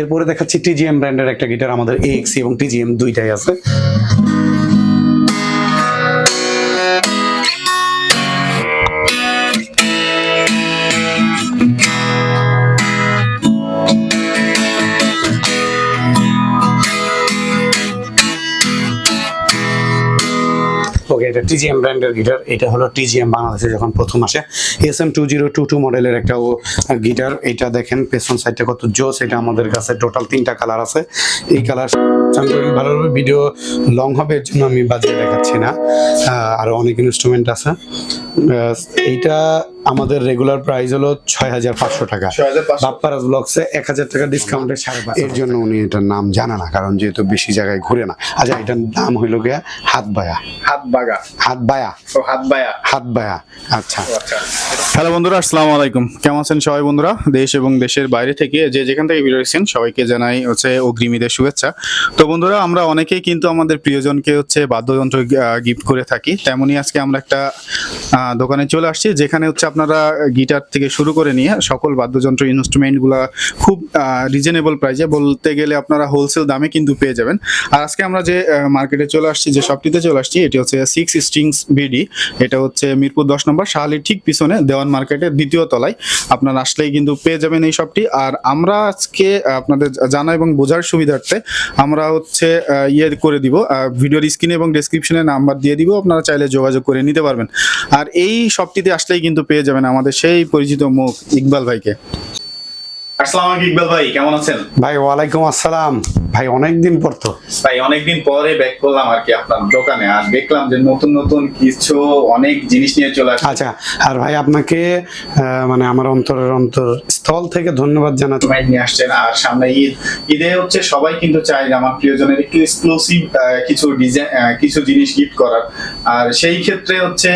এরপরে দেখাচ্ছি টিজিএম ব্র্যান্ডের একটা গিটার আমাদের এক্স এবং টিজিএম দুইটাই আছে। এটা টিজিএম ব্র্যান্ডের গিটার এটা হলো টিজিএম বাংলাদেশে যখন প্রথম আসে। S M two zero two two মডেলের একটা ও গিটার এটা দেখেন, পেছন সাইডটা কত জোস, এটা আমাদের কাছে টোটাল তিনটা কালার আছে। এই কালার ভালোভাবে ভিডিও লং হবে, এর জন্য আমি বাজিয়ে দেখাচ্ছি না। আরও আরও অনেক ইনস্ট্রুমেন্ট আছে। এইটা আমাদের রেগুলার প্রাইস হলো ছয় হাজার পাঁচশো টাকা। 6500 বাপ্পারাজ ব্লগসে এক হাজার টাকা ডিসকাউন্টে সাড়ে এর জন্য উনি এটার নাম জানে না কারণ যেহেতু বেশি জায়গায় ঘুরে না। আচ্ছা এটার নাম হইল গিয়া হাত বায়া হাত বাগা হাত বায়া ও হাত বায়া হাত বায়া আচ্ছা। আচ্ছা হ্যালো বন্ধুরা আসসালামু আলাইকুম। কেমন আছেন সবাই বন্ধুরা? দেশ এবং দেশের বাইরে থেকে যে যেখান থেকে ভিডিও দেখছেন সবাইকে জানাই হচ্ছে অগ্রিমীদের শুভেচ্ছা। তো বন্ধুরা আমরা অনেকেই কিন্তু আমাদের প্রিয়জনকে হচ্ছে বাদ্যযন্ত্র গিফট করে থাকি। তেমনি আজকে আমরা একটা দোকানে চলে আসছি, যেখানে হচ্ছে আপনারা গিটার থেকে শুরু করে নিয়ে সকল বাদ্যযন্ত্র ইনস্ট্রুমেন্টগুলো খুব রিজনেবল প্রাইসে বলতে গেলে আপনারা হোলসেল দামে কিন্তু পেয়ে যাবেন। আর আজকে আমরা যে মার্কেটে চলে আসছি, যে শপটিতে চলে আসছি, এটি হচ্ছে সিক্স স্ট্রিংস বিডি এটা হচ্ছে মিরপুর দশ নম্বর শাহালির ঠিক পিছনে দেওয়ান মার্কেটের দ্বিতীয় তলায়। আপনারা আসলেই কিন্তু পেয়ে যাবেন এই শপটি আর আমরা আজকে আপনাদের জানা এবং বোঝার সুবিধার্থে আমরা হচ্ছে ইয়ে করে দিব ভিডিওর স্ক্রিনে এবং ডেসক্রিপশনে নাম্বার দিয়ে দিব, আপনারা চাইলে যোগাযোগ করে নিতে পারবেন। আর এই শপটিতে আসলেই কিন্তু পেয়ে যাবেন আমাদের সেই পরিচিত মুখ ইকবাল ভাইকে। আসসালামু আলাইকুম ইকবাল ভাই কেমন আছেন? ভাই ওয়ালাইকুম আসসালাম। ভাই অনেক দিন পর তো। ভাই অনেকদিন পরে ব্যাক করলাম আর কি আপনার দোকানে। আর দেখলাম যে নতুন নতুন কিছু অনেক জিনিস নিয়ে চলে আসছে। আচ্ছা আর ভাই আপনাকে আহ, মানে আমার অন্তরের অন্তর স্থল থেকে ধন্যবাদ জানাতে মাইক নিয়ে আসছেন আর সামনে ঈদ। ঈদে হচ্ছে সবাই কিন্তু চায় যে আমার প্রিয়জনের একটু এক্সক্লুসিভ কিছু ডিজাইন কিছু জিনিস গিফট করার। আর সেই ক্ষেত্রে হচ্ছে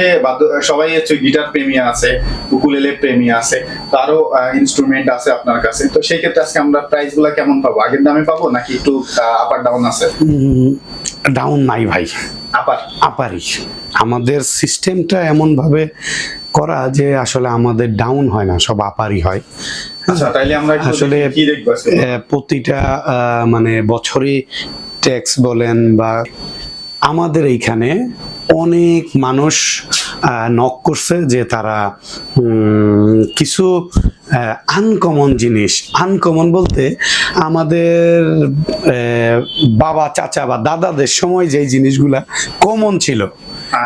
সবাই হচ্ছে গিটার প্রেমী আছে উকুলেলে প্রেমী আছে তারও ইনস্ট্রুমেন্ট আছে আপনার কাছে। তো সেই ক্ষেত্রে আজকে আমরা প্রাইসগুলা কেমন পাবো? আগের দামে পাবো নাকি একটু আপার ডাউন আছে? ডাউন নাই ভাই। আপার আপারি আমাদের সিস্টেমটা এমনভাবে করা যে আসলে আমাদের ডাউন হয় না সব আপারই হয়। আচ্ছা আমরা আসলে প্রতিটা মানে বছরই ট্যাক্স বলেন বা আমাদের এইখানে অনেক মানুষ নক করছে যে তারা কিছু আনকমন জিনিস আনকমন বলতে আমাদের বাবা, চাচা বা দাদাদের সময় যেই জিনিসগুলা কমন ছিল।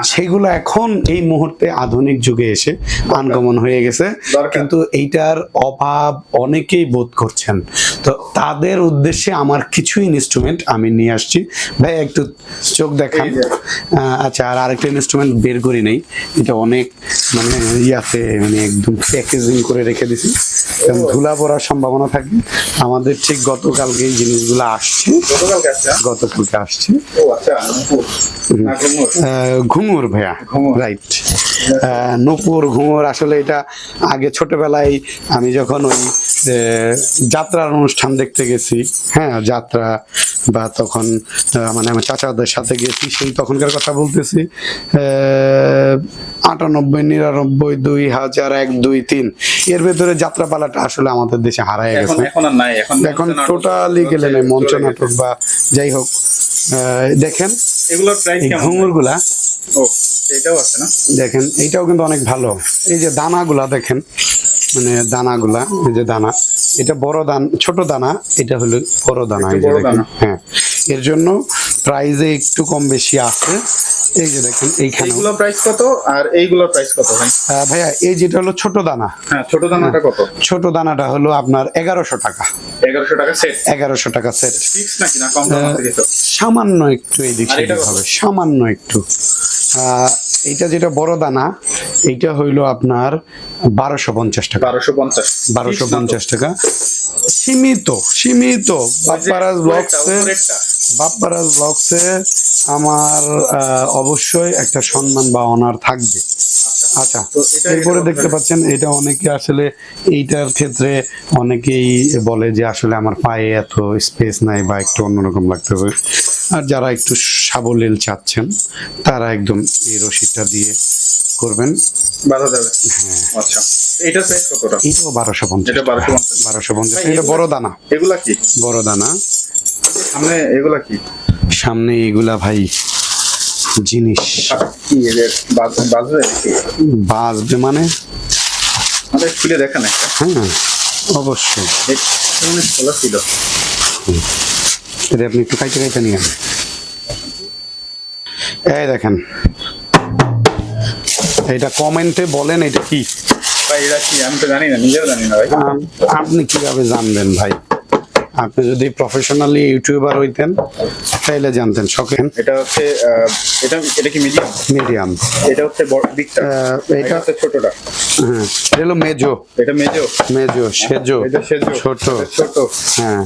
সেগুলো এখন এই মুহূর্তে আধুনিক যুগে এসে আনকমন হয়ে গেছে। কিন্তু এইটার অভাব অনেকেই বোধ করছেন। তো তাদের উদ্দেশ্যে আমার কিছু ইনস্ট্রুমেন্ট আমি নিয়ে আসছি। ভাই একটু চোখ দেখান। আচ্ছা আর আরেকটা ইনস্ট্রুমেন্ট বের করি নেই। এটা অনেক মানে ইয়াতে মানে একদম প্যাকেজিং করে রেখে দিছি। কারণ ধুলা পড়ার সম্ভাবনা থাকে। আমাদের ঠিক গতকালকে এই জিনিসগুলো আসছে। গতকালকে আসছে, হ্যাঁ? গতকালকে আসছে। আচ্ছা ঘুঙুর। ভাইয়া। রাইট নূপুর ঘুঙুর আসলে এটা আগে ছোটবেলায় আমি যখন ওই যাত্রার অনুষ্ঠান দেখতে গেছি হ্যাঁ যাত্রা বা তখন মানে আমার চাচাদের সাথে গেছি সেই তখনকার কথা বলতেছি আটানব্বই নিরানব্বই দুই হাজার এক দুই তিন এর ভেতরে যাত্রাপালাটা আসলে আমাদের দেশে হারায় গেছে এখন টোটালি গেলে নেই মঞ্চ নাটক বা যাই হোক আহ, দেখেন এগুলোর প্রাইস ঘুঙুরগুলা ও এটাও আছে না? দেখেন এইটাও কিন্তু অনেক ভালো। এই যে দানাগুলা দেখেন মানে দানাগুলা এই যে দানা এটা বড় দান ছোট দানা এটা হলো দানা বড় দানা। হ্যাঁ। এর জন্য প্রাইজে একটু কম বেশি আছে। এই যে দেখেন এইখানে প্রাইস কত আর এইগুলোর প্রাইস কত ভাই? ভাইয়া এই যেটা হলো ছোট দানা। হ্যাঁ ছোট দানাটা কত? ছোট দানাটা হলো আপনার এগারোশো টাকা। এগারোশো টাকা সেট এগারোশো টাকা সেট ফিক্স নাকি না কম দাম আছে কিছু সামান্য একটু এই দিক সেদিক হবে সামান্য একটু। এইটা যেটা বড় দানা এইটা হইল আপনার বারোশো পঞ্চাশ টাকা। বারোশো পঞ্চাশ। বারোশো পঞ্চাশ টাকা। সীমিত সীমিত। বাপ্পারাজ ব্লগসে বাপ্পারাজ ব্লগসে আমার অবশ্যই একটা সম্মান বা অনার থাকবে। আচ্ছা এরপরে দেখতে পাচ্ছেন এটা অনেকে আসলে এইটার ক্ষেত্রে অনেকেই বলে যে আসলে আমার পায়ে এত স্পেস নাই বা একটু অন্যরকম লাগতে লাগতেছে। আর যারা একটু সাবলীল চাচ্ছেন তারা একদম এই রশিদটা দিয়ে করবেন। বাধা যাবে হ্যাঁ। আচ্ছা এটা প্রাইস কতটা এটাও বারোশো পঞ্চাশ এটা বারোশো পঞ্চাশ। বারোশো পঞ্চাশ এটা বড় দানা। এগুলা কি? বড় দানা। সামনে এগুলা কি? সামনে এগুলা ভাই জিনিস। কি এদের বাজ- বাজবে মানে? আমাদের খুলে দেখেন একটা। হ্যাঁ অবশ্যই। খোলা ছিল। এটা আপনি একটু কাইতে কাইতে নিয়ে। এই দেখেন। এটা কমেন্টে বলেন এটা কি? ভাই এরা কি? আমি তো জানি না নিজেও জানি না ভাই। আপনি কীভাবে জানবেন ভাই? আপনি যদি প্রফেশনালি ইউটিউবার হইতেন তাইলে জানতেন শখেন এটা হচ্ছে এটা এটা কি মিডিয়াম মিডিয়াম এটা হচ্ছে বড় দিকটা এটা হচ্ছে ছোটটা। হ্যাঁ এটা হলো মেজো। এটা মেজো? মেজো সেজো এটা সেজো। ছোট। ছোট। হ্যাঁ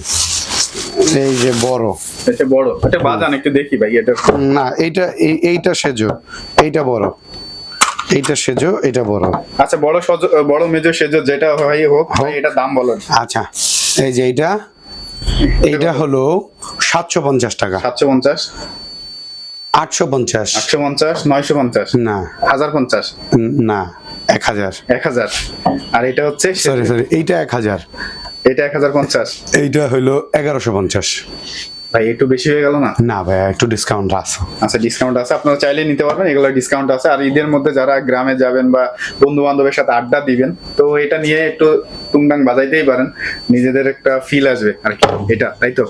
এই যে বড়। এটা বড়। এটা বাজান একটু দেখি ভাই এটা না এইটা এই- এইটা সেজো। এইটা বড়। এইটা সেজো এটা বড়। আচ্ছা বড় সজ বড় মেজো সেজো যেটা হয় হোক ভাই এটা দাম বলেন আচ্ছা এই যে এইটা। এইটা হলো সাতশো পঞ্চাশ টাকা। সাতশো পঞ্চাশ। আটশো পঞ্চাশ। আটশো পঞ্চাশ নয়শো পঞ্চাশ। না। হাজার পঞ্চাশ না এক হাজার। এক হাজার। আর এটা হচ্ছে সরি সরি এইটা এক হাজার। এটা এক হাজার পঞ্চাশ এইটা হলো এগারোশো পঞ্চাশ। ভাই একটু বেশি হয়ে গেল না? না ভাই একটু ডিসকাউন্ট আছে। আচ্ছা ডিসকাউন্ট আছে। আপনারা চাইলে নিতে পারবেন এগুলো ডিসকাউন্ট আছে। আর ঈদের মধ্যে যারা গ্রামে যাবেন বা বন্ধু বান্ধবের সাথে আড্ডা দিবেন তো এটা নিয়ে একটু টুংটাং বাজাইতেই পারেন। নিজেদের একটা ফিল আসবে আর কি এটা তাই তো?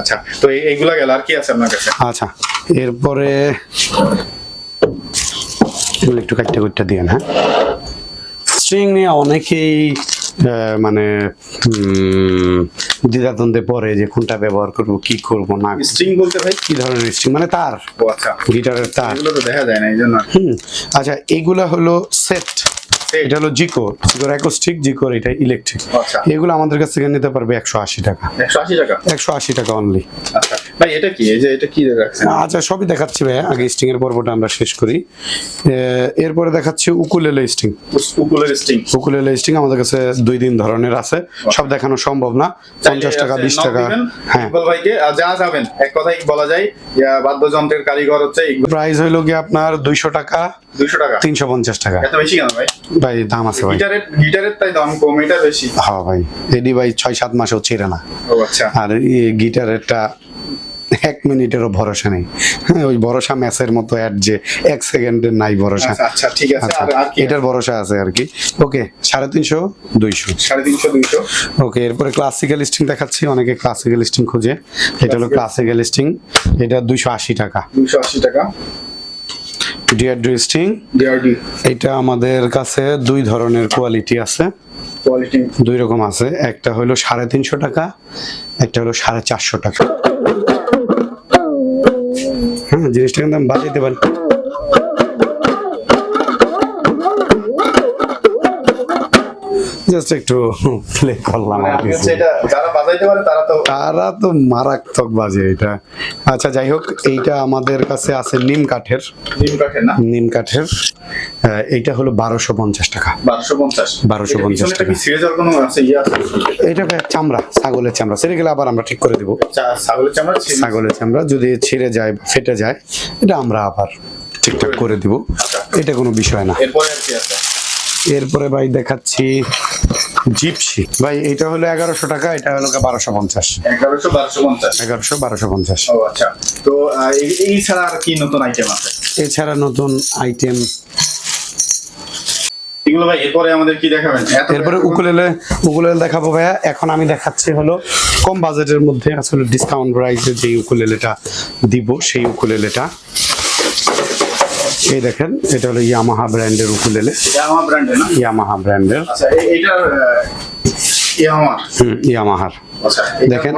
আচ্ছা তো এইগুলা গেল আর কি আছে আপনার কাছে? আচ্ছা এরপরে এগুলো একটু কাটতে কুটতে দিয়ে হ্যাঁ? স্ট্রিং নিয়ে অনেকেই মানে দ্বিধাদ্বন্দ্বে পরে যে কোনটা ব্যবহার করব কি করব না স্ট্রিং বলতে ভাই? কি ধরনের স্ট্রিং মানে তার আচ্ছা। গিটারের তার। এগুলো তো দেখা যায় না এই জন্য আচ্ছা এগুলা হলো সেট এটা হলো জিকো জিকোর অ্যাকোস্টিক জিকোর এটা ইলেকট্রিক আচ্ছা। এগুলো আমাদের কাছ থেকে নিতে পারবে একশো আশি টাকা। একশো আশি টাকা? একশো আশি টাকা অনলি আচ্ছা। ভাই এটা কি? এই যে এটা কি রাখছেন আচ্ছা সবই দেখাচ্ছি ভাই আগে স্টিং এর পর্বটা আমরা শেষ করি। এরপরে দেখাচ্ছি উকুলেলে স্ট্রিং উকুলেলে স্টিং আমাদের কাছে দুই ধরনের আছে। সব দেখানো সম্ভব না। পঞ্চাশ টাকা বিশ টাকা। হ্যাঁ। ইকবাল ভাইকে যা যাবেন এক কথাই বলা যায় বাদ্যযন্ত্রের কারিগর হচ্ছে প্রাইস হইল কি আপনার দুইশো টাকা দুইশো টাকা? তিনশো পঞ্চাশ টাকা। এত বেশি কেন ভাই? ভাই দাম আছে ভাই। গিটারের গিটারের তাই দাম কম এটা বেশি। হ্যাঁ ভাই। এডি ভাই ছয় সাত মাসেও ছিঁড়ে না। ও আচ্ছা। আর এই গিটারেরটা এক মিনিটেরও ভরসা নেই। হ্যাঁ ওই ভরসা ম্যাচের মতো অ্যাড যে এক সেকেন্ডের নাই ভরসা। আচ্ছা আচ্ছা ঠিক আছে আচ্ছা এটার ভরসা আছে আর কি। ওকে সাড়ে তিনশো দুইশো। সাড়ে তিনশো দুইশো। ওকে এরপরে ক্লাসিক্যাল স্ট্রিং দেখাচ্ছি অনেকে ক্লাসিক্যাল স্ট্রিং খুঁজে। এটা হলো ক্লাসিক্যাল স্ট্রিং এটা দুইশো আশি টাকা। দুইশো আশি টাকা। ডিআরডি স্ট্রিং ডিআরডি এটা আমাদের কাছে দুই ধরনের কোয়ালিটি আছে। কোয়ালিটি দুই রকম আছে। একটা হলো সাড়ে তিনশো টাকা একটা হলো সাড়ে চারশো টাকা। জিনিসটা কিন্তু আমি বাজাইতে পারি। জাস্ট একটু প্লে করলাম পারে তারা তো মারাত্মক বাজে এটা। আচ্ছা যাই হোক এইটা আমাদের কাছে আছে নিম কাঠের। নিম কাঠের এইটা হলো বারোশো পঞ্চাশ টাকা। বারোশো পঞ্চাশ। টাকা। ইয়ে এটা চামড়া ছাগলের চামড়া। সেটা গেলে আবার আমরা ঠিক করে দিব। চা- ছাগলের চামড়া ছাগলের চামড়া যদি ছিঁড়ে যায় ফেটে যায় এটা আমরা আবার ঠিকঠাক করে দিব। এটা কোনো বিষয় না। এরপরে কি আছে? এরপরে ভাই দেখাচ্ছি জিপসি। ভাই এটা হলো এগারোশো টাকা এটা হলো বারোশো পঞ্চাশ। এগারোশো বারোশো পঞ্চাশ। এগারোশো বারোশো পঞ্চাশ। ও আচ্ছা। তো এই- ছাড়া আর কি নতুন আইটেম আছে? এছাড়া নতুন আইটেম এগুলো ভাই এরপরে আমাদের কি দেখাবেন? এত এরপরে উকুলেলে উকুলেলে দেখাবো ভাইয়া। এখন আমি দেখাচ্ছি হলো কম বাজেটের মধ্যে আসলে ডিসকাউন্ট প্রাইসে যে উকুলেলেটা দিব সেই উকুলেলেটা। এই দেখেন এটা হলো ইয়ামাহা ব্র্যান্ডের উকুলেলে। ইয়ামাহা ব্র্যান্ডের ইয়ামাহার দেখেন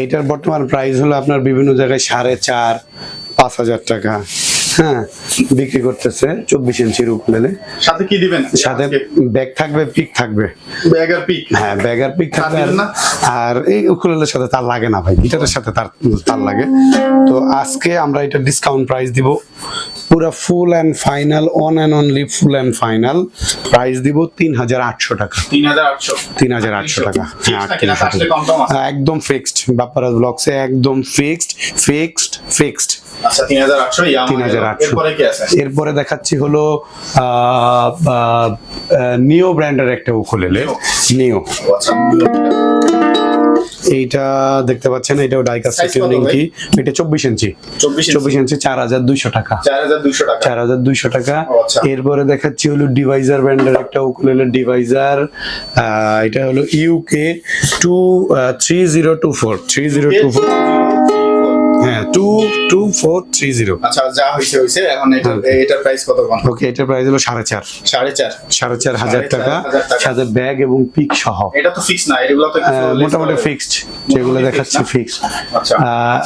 এইটার বর্তমান প্রাইস হলো আপনার বিভিন্ন জায়গায় সাড়ে চার পাঁচ হাজার টাকা। হ্যাঁ বিক্রি করতেছে চব্বিশ ইঞ্চির উকুলেলে সাথে কি দিবেন? সাথে ব্যাগ থাকবে পিক থাকবে। ব্যাগার পিক? হ্যাঁ ব্যাগার পিক থাকবে। আর এই উকুলেলের সাথে তার লাগে না ভাই গিটারের সাথে তার তার লাগে। তো আজকে আমরা এটা ডিসকাউন্ট প্রাইস দিব। পুরো full and final on and only full and final price দিব তিন হাজার আটশো টাকা। তিন হাজার আটশো। টাকা। হ্যাঁ একদম ফিক্সড বাপ্পারাজ ব্লগসে একদম ফিক্সড ফিক্সড ফিক্সড আচ্ছা তিন হাজার হাজার আটশো এরপরে দেখাচ্ছি হলো নিও ব্র্যান্ডের একটা উকুলেলে নিও? আচ্ছা এইটা দেখতে পাচ্ছেন এটাও ডাইকাস্ট টিউনিং কি? এটা চব্বিশ ইঞ্চি। চব্বিশ ইঞ্চি। চার হাজার দুইশো টাকা। চার হাজার দুইশো টাকা। আচ্ছা। এরপরে দেখাচ্ছি হলো ডিভাইজার ব্র্যান্ডের একটা উকুলেলে ডিভাইজার এটা হলো UK two three zero two four three zero two four two two four three zero আচ্ছা যা হয়েছে হয়েছে এখন এটা হ্যাঁ। এটার প্রাইস কত কোন ওকে এটার প্রাইস হলো সাড়ে চার। সাড়ে চার। সাড়ে চার হাজার টাকা। সাথে ব্যাগ এবং পিক সহ। এটা তো ফিক্স না এগুলো তো কিছু আহ, less মোটামুটি ফিক্সড যেগুলো মোটামুটি দেখাচ্ছি fixed ফিক্সড আচ্ছা।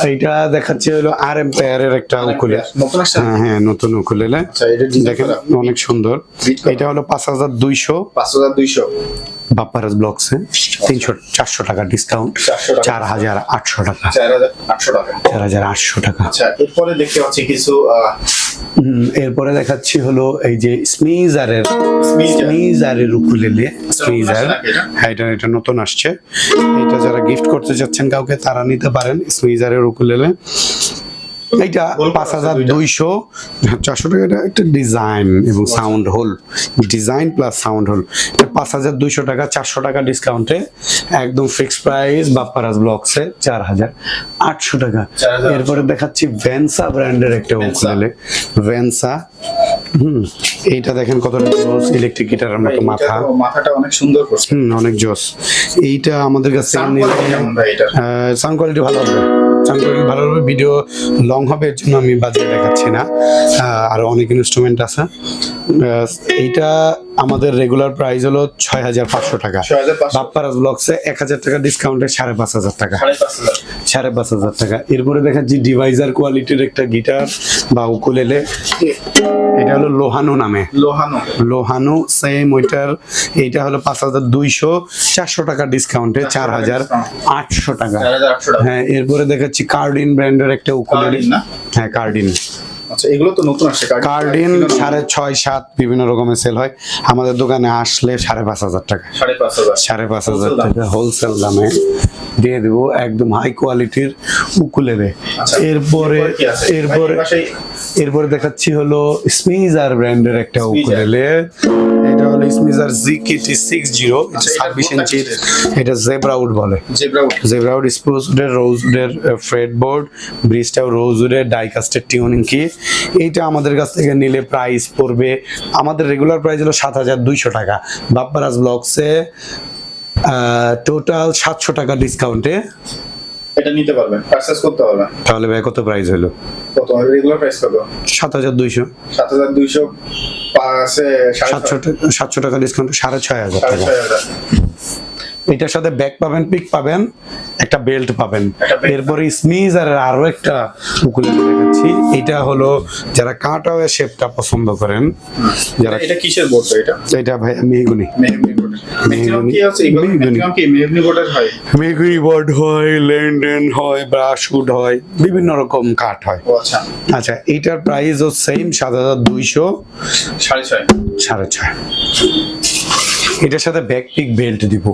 এইটা দেখাচ্ছে হলো আর এম পেয়ারের একটা উকুলে। হ্যাঁ হ্যাঁ নতুন উকুলেলে আচ্ছা দেখেন অনেক সুন্দর। এটা হলো পাঁচ হাজার দুইশো। পাঁচ হাজার দুইশো। বাপ্পারাজ ব্লকসে তিনশো চারশো টাকা ডিসকাউন্ট 400 টাকা। চার হাজার আটশো টাকা। চার হাজার আটশো টাকা আচ্ছা এরপরে দেখতে পাচ্ছি কিছু এরপরে দেখাচ্ছি হলো এই যে স্মিজারের। স্মিজারের উকুলেলে স্মিজার? হ্যাঁ এটা এটা নতুন আসছে এটা যারা গিফট করতে যাচ্ছেন কাউকে তারা নিতে পারেন স্মিজারের উকুলেলে এইটা গোল পাঁচ হাজার। দুইশো চারশো টাকা এটা একটা ডিজাইন এবং sound hole design plus sound hole এটা পাঁচ হাজার দুইশো টাকা চারশো টাকা ডিসকাউন্টে একদম ফিক্সড প্রাইস বাপ্পারাজ ব্লকসে চার হাজার আটশো টাকা। এরপরে দেখাচ্ছি ভ্যানসা ব্র্যান্ডের একটা। উকুলেলে ভ্যানসা হুম এইটা দেখেন কতটা জোস ইলেকট্রিক গিটারের মতো মাথা। মাথাটা অনেক সুন্দর করছে। হুম অনেক জোস। এইটা আমাদের কাছে? সাউন্ড কোয়ালিটি ভালো হবে। সাউন্ড কোয়ালিটি ভালো হবে ভিডিও লং হবে, এর জন্য আমি বাজিয়ে দেখাচ্ছি না। আরও অনেক ইনস্ট্রুমেন্ট আছে। এইটা আমাদের রেগুলার প্রাইস হলো ছয় হাজার পাঁচশো টাকা। 6,500 বাপ্পারাজ ব্লকসে এক হাজার টাকা ডিসকাউন্টে সাড়ে পাঁচ হাজার টাকা। সাড়ে পাঁচ হাজার। টাকা। এরপরে দেখাচ্ছি ডিভাইজার কোয়ালিটির একটা গিটার বা উকুলেলে এটা হলো লোহানো নামে। লোহানো। লোহানো সেম ওইটার। এইটা হলো পাঁচ হাজার দুইশো চারশো টাকা ডিসকাউন্টে চার হাজার আটশো টাকা। চার হাজার আটশো টাকা। হ্যাঁ এরপরে দেখাচ্ছি কার্ডিন ব্র্যান্ডের একটা উকুলেলে হ্যাঁ কার্ডিন আচ্ছা এগুলো তো নতুন আসছে কার্ডিন সাড়ে ছয় সাত বিভিন্ন রকমের সেল হয়। আমাদের দোকানে আসলে সাড়ে পাঁচ হাজার টাকা। সাড়ে পাঁচ হাজার। টাকা হোলসেল দামে দিয়ে দেবো একদম হাই কোয়ালিটির উকুলেলে এরপরে এরপরে? এরপরে দেখাচ্ছি হলো স্মিজার ব্র্যান্ডের একটা। উকুলেলে এটা হলো স্মিজার জিকিটি সিক্স জিরো আচ্ছা, ছাব্বিশ বোর্ডটা ইঞ্চির? এটা জেব্রাউড বলে জেব্রা উড। জেব্রাউড স্পোর্টসউডের রোজউডের ফ্রেড বোর্ড ব্রিজটাও রোজউডের ডাইকাস্টের টিউনিং কি এইটা আমাদের কাছ থেকে নিলে প্রাইস পড়বে আমাদের রেগুলার প্রাইস হলো সাত হাজার দুইশো টাকা বাপ্পারাজ ব্লকসে টোটাল সাতশো টাকা ডিসকাউন্টে এটা নিতে পারবেন পারচেজ করতে পারবেন তাহলে ভাই কত প্রাইস হলো? কত রেগুলার প্রাইস কত? সাত হাজার দুইশো। সাত হাজার দুইশো সাতশো টাকা সাতশো টাকা ডিসকাউন্ট সাড়ে ছয় হাজার টাকা। ছয় হাজার। এটার সাথে ব্যাগ পাবেন পিক পাবেন একটা বেল্ট পাবেন। এরপরে স্মিজারের আরও একটা উকুলেলে দেখাচ্ছি। এটা হলো যারা কাটাওয়ে শেপটা পছন্দ করেন যারা এটা কিসের বোর্ড এটা? এটা ভাই মেহগুনি। হয়? বোর্ড হয় লেনডেন হয় ব্রাশউড হয় বিভিন্ন রকম কাঠ হয়। ও আচ্ছা। আচ্ছা এইটার প্রাইসও সেম সাত হাজার দুইশো সাড়ে ছয়। সাড়ে ছয়। এটার সাথে ব্যাক পিক বেল্ট দিব।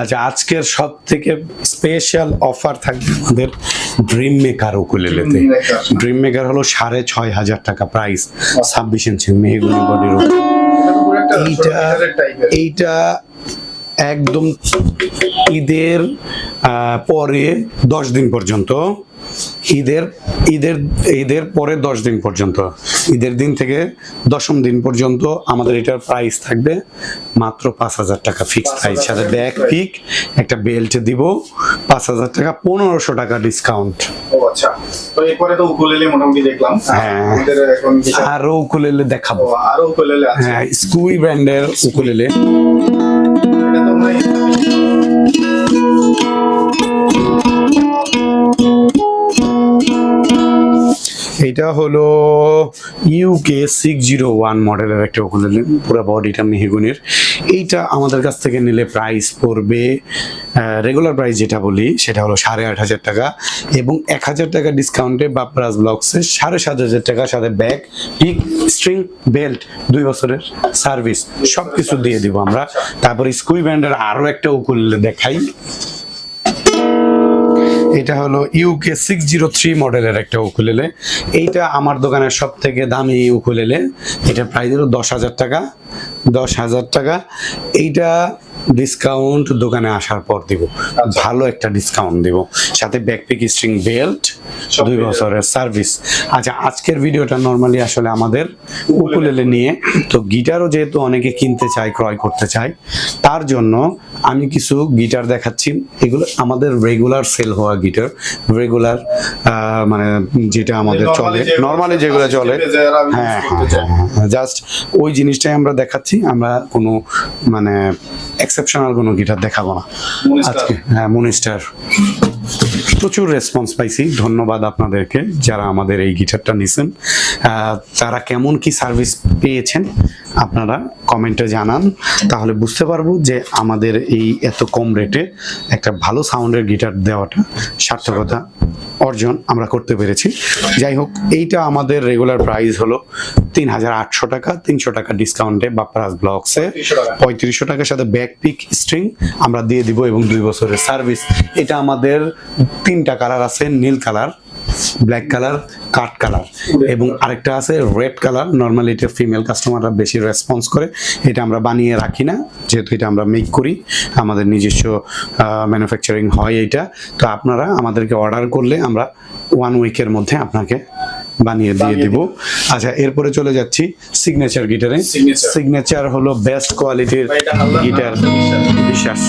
আচ্ছা। আজকের সব থেকে স্পেশাল অফার থাকবে আমাদের ড্রিম মেকার উকুলেলেতে। ড্রিম মেকার হলো সাড়ে ছয় হাজার টাকা প্রাইস ছাব্বিশ ইঞ্চি মেহগুনি বডির এইটা এইটা একদম ঈদের পরে দশ দিন পর্যন্ত। ঈদের ঈদের ঈদের পরে দশ দিন পর্যন্ত। ঈদের দিন থেকে দশম দিন পর্যন্ত আমাদের এটার প্রাইস থাকবে মাত্র পাঁচ হাজার টাকা ফিক্স 5,000 প্রাইস সাথে ব্যাক পিক একটা বেল্ট দিব পাঁচ হাজার টাকা পনেরোশো টাকা ডিসকাউন্ট আচ্ছা হ্যাঁ। আরও উকুলেলে দেখাবো। হ্যাঁ স্কুই ব্র্যান্ডের উকুলেলে এটা এটা হলো ইউকে সিক্স জিরো ওয়ান মডেলের একটা উকুলেলে পুরো বডিটা মেহগুনির। এইটা আমাদের কাছ থেকে নিলে প্রাইস পড়বে রেগুলার প্রাইস যেটা বলি, সেটা হলো সাড়ে আট হাজার টাকা এবং এক হাজার টাকা ডিসকাউন্টে বাপ্রাজ ব্লকসে সাড়ে সাত হাজার টাকা সাথে ব্যাগ পিক স্ট্রিং বেল্ট দুই বছরের সার্ভিস সব কিছু দিয়ে দিব আমরা। তারপরে স্কুই ব্র্যান্ডের আরও একটা উকুলেলে দেখাই। এটা হলো ইউকে সিক্স জিরো থ্রি মডেলের একটা উকুলেলে এইটা আমার দোকানের সব থেকে দামি উকুলেলে এটা প্রাইস হলো দশ হাজার টাকা। দশ হাজার টাকা। এইটা ডিসকাউন্ট দোকানে আসার পর দিব। ভালো একটা ডিসকাউন্ট দিব। সাথে ব্যাকপিক স্ট্রিং বেল্ট দুই বছরের সার্ভিস আচ্ছা আজকের ভিডিওটা নর্মালি আসলে আমাদের উকুলেলে নিয়ে। তো গিটারও যেহেতু অনেকে কিনতে চায় ক্রয় করতে চায় তার জন্য আমি কিছু গিটার দেখাচ্ছি। এগুলো আমাদের রেগুলার সেল হওয়া গিটার। রেগুলার মানে যেটা আমাদের চলে। নর্মালি যেগুলো চলে। হ্যাঁ হ্যাঁ জাস্ট ওই জিনিসটাই আমরা দেখাচ্ছি। আমরা কোনো মানে এক্সেপশনাল কোনো গিটার দেখাবো না। আজকে হ্যাঁ মনিস্টার। প্রচুর রেসপন্স পাইছি। ধন্যবাদ আপনাদেরকে যারা আমাদের এই গিটারটা নিছেন। তারা কেমন কি সার্ভিস পেয়েছেন আপনারা কমেন্টে জানান। তাহলে বুঝতে পারব যে আমাদের এই এত কম রেটে একটা ভালো সাউন্ডের গিটার দেওয়াটা সার্থকতা অর্জন আমরা করতে পেরেছি। যাই হোক, এইটা আমাদের রেগুলার প্রাইস হলো তিন হাজার আটশো টাকা, তিনশো টাকা ডিসকাউন্টে বাপ্পারাজ 3500 পঁয়ত্রিশশো টাকার সাথে ব্যাক পিক স্ট্রিং আমরা দিয়ে দিব এবং দুই বছরের সার্ভিস এটা আমাদের তিনটা কালার আছে, নীল কালার ব্ল্যাক কালার কাঠ কালার এবং আরেকটা আছে রেড কালার। নর্মালি এটা ফিমেল কাস্টমাররা বেশি রেসপন্স করে। এটা আমরা বানিয়ে রাখি না যেহেতু এটা আমরা মেক করি। আমাদের নিজস্ব ম্যানুফ্যাকচারিং হয় এটা। তো আপনারা আমাদেরকে অর্ডার করলে আমরা ওয়ান উইকের মধ্যে আপনাকে বানিয়ে দিয়ে দিব। আচ্ছা এরপরে চলে যাচ্ছি সিগনেচার গিটারে সিগনেচার হলো বেস্ট কোয়ালিটির? গিটার বিশ্বাস।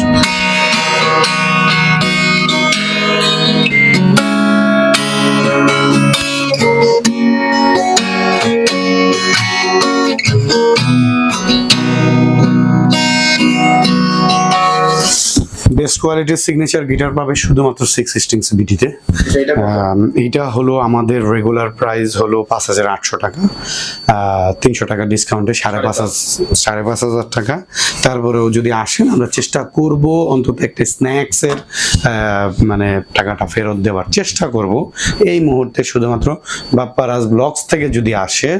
বেস্ট কোয়ালিটির সিগনেচার গিটার পাবে শুধুমাত্র সিক্স স্ট্রিংস বিটিতে এটা এইটা হলো আমাদের রেগুলার প্রাইস হলো পাঁচ হাজার আটশো টাকা। তিনশো টাকা ডিসকাউন্টে সাড়ে পাঁচ হাজার সাড়ে পাঁচ হাজার টাকা। তারপরেও যদি আসেন আমরা চেষ্টা করব অন্তত একটা স্ন্যাক্সের মানে টাকাটা ফেরত দেওয়ার চেষ্টা করব। এই মুহূর্তে শুধুমাত্র বাপ্পারাজ ব্লগস থেকে যদি আসে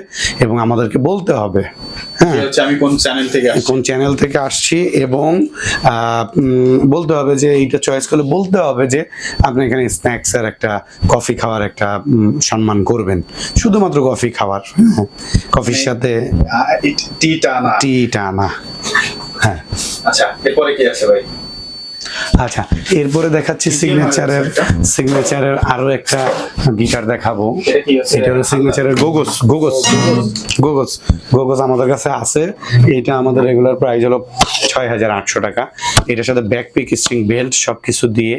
এবং আমাদেরকে বলতে হবে আমি কোন চ্যানেল থেকে কোন চ্যানেল থেকে আসছি এবং বলতে হবে যে এইটা চয়েস করলে বলতে হবে যে আপনি এখানে স্ন্যাক্স আর একটা কফি খাওয়ার একটা সম্মান করবেন। শুধুমাত্র কফি খাওয়ার হ্যাঁ। কফির সাথে টি টানা টি টানা হ্যাঁ। আচ্ছা এরপরে কি আছে ভাই? আচ্ছা এরপরে দেখাচ্ছি সিগনেচারের সিগনেচারের আরও একটা গিটার দেখাবো। এটা হলো সিগনেচারের গোগস গোগস গোগস গোগস আমাদের কাছে আছে। এটা আমাদের রেগুলার প্রাইস হলো ছয় হাজার আটশো টাকা। এটার সাথে ব্যাক পিক স্ট্রিং বেল্ট সবকিছু দিয়ে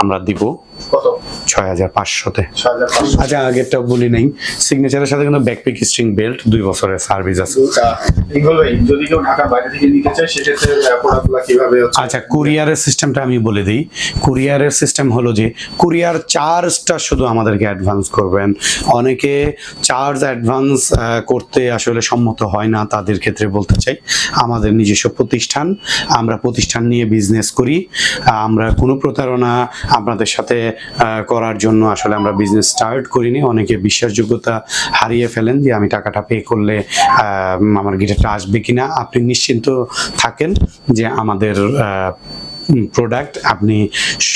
আমরা দিব। কত? ছয় হাজার পাঁচশোতে। আচ্ছা আগেরটা বলি নাই। সিগনেচারের সাথে কিন্তু ব্যাক পিক স্ট্রিং বেল্ট দুই বছরের সার্ভিস আছে। যদি কেউ ঢাকার বাইরে থেকে নিতে চায় সেক্ষেত্রে কীভাবে আচ্ছা কুরিয়ারের সিস্টেমটা আমি বলে দিই। কুরিয়ারের সিস্টেম হলো যে কুরিয়ার চার্জটা শুধু আমাদেরকে অ্যাডভান্স করবেন। অনেকে চার্জ অ্যাডভান্স করতে আসলে সম্মত হয় না তাদের ক্ষেত্রে বলতে চাই। আমাদের নিজস্ব প্রতিষ্ঠান আমরা প্রতিষ্ঠান নিয়ে বিজনেস করি। আমরা কোনো প্রতারণা আপনাদের সাথে আহ, করার জন্য আসলে আমরা বিজনেস স্টার্ট করিনি। অনেকে বিশ্বাসযোগ্যতা হারিয়ে ফেলেন যে আমি টাকাটা পে করলে আমার গিটারটা আসবে কিনা। আপনি নিশ্চিন্ত থাকেন যে আমাদের প্রোডাক্ট আপনি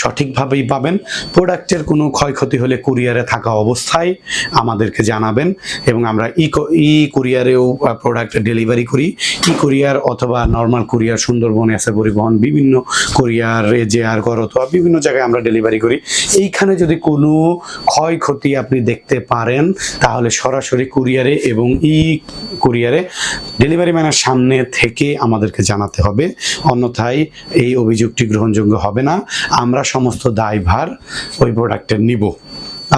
সঠিকভাবেই পাবেন। প্রোডাক্টের কোনো ক্ষয়ক্ষতি হলে কুরিয়ারে থাকা অবস্থায় আমাদেরকে জানাবেন এবং আমরা ই ই কুরিয়ারেও প্রোডাক্ট ডেলিভারি করি। ই কুরিয়ার অথবা নর্মাল কুরিয়ার সুন্দরবন, এসে পরিবহন, বিভিন্ন কুরিয়ার যে আর কর অথবা বিভিন্ন জায়গায় আমরা ডেলিভারি করি। এইখানে যদি কোনো ক্ষয়ক্ষতি আপনি দেখতে পারেন, তাহলে সরাসরি কুরিয়ারে এবং ই কুরিয়ারে ডেলিভারি ম্যানের সামনে থেকে আমাদেরকে জানাতে হবে। অন্যথায় এই অভিযোগটি গ্রহণযোগ্য হবে না, আমরা সমস্ত দায়ভার ওই প্রোডাক্টের নিব।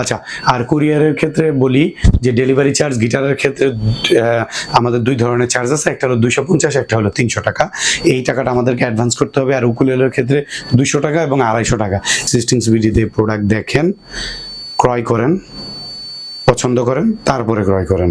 আচ্ছা আর কুরিয়ারের ক্ষেত্রে বলি যে ডেলিভারি চার্জ গিটারের ক্ষেত্রে আমাদের দুই ধরনের চার্জ আছে, একটা হলো দুইশো পঞ্চাশ, একটা হলো তিনশো টাকা। এই টাকাটা আমাদেরকে অ্যাডভান্স করতে হবে, আর উকুলেলের ক্ষেত্রে দুইশো টাকা এবং আড়াইশো টাকা। সিস্টিং বিডিতে প্রোডাক্ট দেখেন, ক্রয় করেন, পছন্দ করেন, তারপরে ক্রয় করেন।